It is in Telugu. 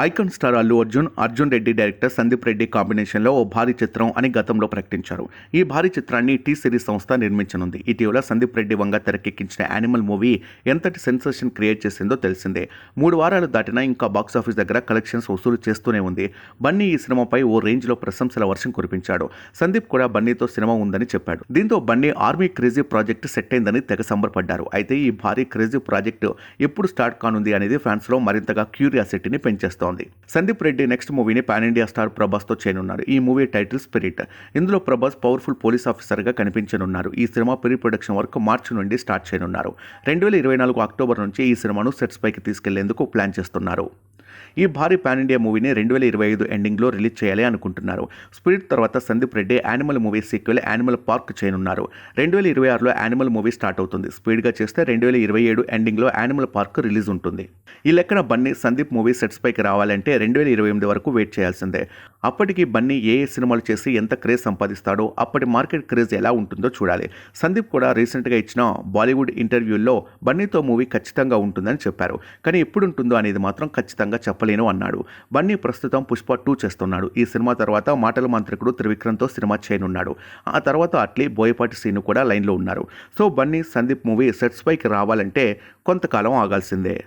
Icon star Allu Arjun Arjun Reddy director Sandeep Reddy కాంబినేషన్లో ఓ భారీ చిత్రం అని గతంలో ప్రకటించారు. ఈ భారీ చిత్రాన్ని టీ సిరీస్ సంస్థ నిర్మించనుంది. ఇటీవల సందీప్ రెడ్డి వంగ తెరకెక్కించిన యానిమల్ మూవీ ఎంతటి సెన్సేషన్ క్రియేట్ చేసిందో తెలిసిందే. మూడు వారాలు దాటినా ఇంకా బాక్సాఫీస్ దగ్గర కలెక్షన్స్ వసూలు చేస్తూనే ఉంది. బన్నీ ఈ సినిమాపై ఓ రేంజ్లో ప్రశంసల వర్షం కురిపించాడు. సందీప్ కూడా బన్నీతో సినిమా ఉందని చెప్పాడు. దీంతో Bunny army crazy project set అయిందని తెగ సంబరపడ్డారు. అయితే ఈ భారీ క్రేజీ ప్రాజెక్టు ఎప్పుడు స్టార్ట్ కానుంది అనేది ఫ్యాన్స్లో మరింతగా క్యూరియాసిటీని పెంచేస్తోంది. సందీప్ రెడ్డి నెక్స్ట్ మూవీని పాన్ ఇండియా స్టార్ ప్రభాస్తో చేయనున్నారు. ఈ మూవీ టైటిల్ స్పిరిట్. ఇందులో ప్రభాస్ పవర్ఫుల్ పోలీస్ ఆఫీసర్గా కనిపించనున్నారు. ఈ సినిమా ప్రీ ప్రొడక్షన్ వర్క్ మార్చి నుండి స్టార్ట్ చేయనున్నారు. రెండు వేల ఇరవై నాలుగు అక్టోబర్ నుంచి ఈ సినిమాను సెట్స్ పైకి తీసుకెళ్ళేందుకు ప్లాన్ చేస్తున్నారు. ఈ భారీ పాన్ ఇండియా మూవీని రెండు వేల ఇరవై ఐదు ఎండింగ్లో రిలీజ్ చేయాలి అనుకుంటున్నారు. స్పిరిట్ తర్వాత Sandeep Reddy Animal movie sequel Animal Park చేయనున్నారు. రెండు వేల ఇరవై ఆరులో యానిమల్ మూవీ స్టార్ట్ అవుతుంది. స్పీడ్గా చేస్తే రెండు వేల ఇరవై ఏడు ఎండింగ్లో యానిమల్ పార్క్ రిలీజ్ ఉంటుంది. ఈ లెక్కన బన్నీ సందీప్ మూవీ సెట్స్ పైకి రావాలంటే రెండు వేల ఇరవై ఎనిమిది వరకు వెయిట్ చేయాల్సిందే. అప్పటికి బన్నీ ఏ ఏ సినిమాలు చేసి ఎంత క్రేజ్ సంపాదిస్తాడో అప్పటి మార్కెట్ క్రేజ్ ఎలా ఉంటుందో చూడాలి. సందీప్ కూడా రీసెంట్గా ఇచ్చిన బాలీవుడ్ ఇంటర్వ్యూల్లో బన్నీతో మూవీ ఖచ్చితంగా ఉంటుందని చెప్పారు. కానీ ఎప్పుడు ఉంటుందో అనేది మాత్రం ఖచ్చితంగా చెప్పలేను అన్నాడు. బన్నీ ప్రస్తుతం పుష్ప టూ చేస్తున్నాడు. ఈ సినిమా తర్వాత మాటల మంత్రికుడు త్రివిక్రమ్తో సినిమా చేయనున్నాడు. ఆ తర్వాత అట్లీ బోయపాటి సీను కూడా లైన్లో ఉన్నారు. So Bunny Sandeep movie sets పైకి రావాలంటే కొంతకాలం ఆగాల్సిందే.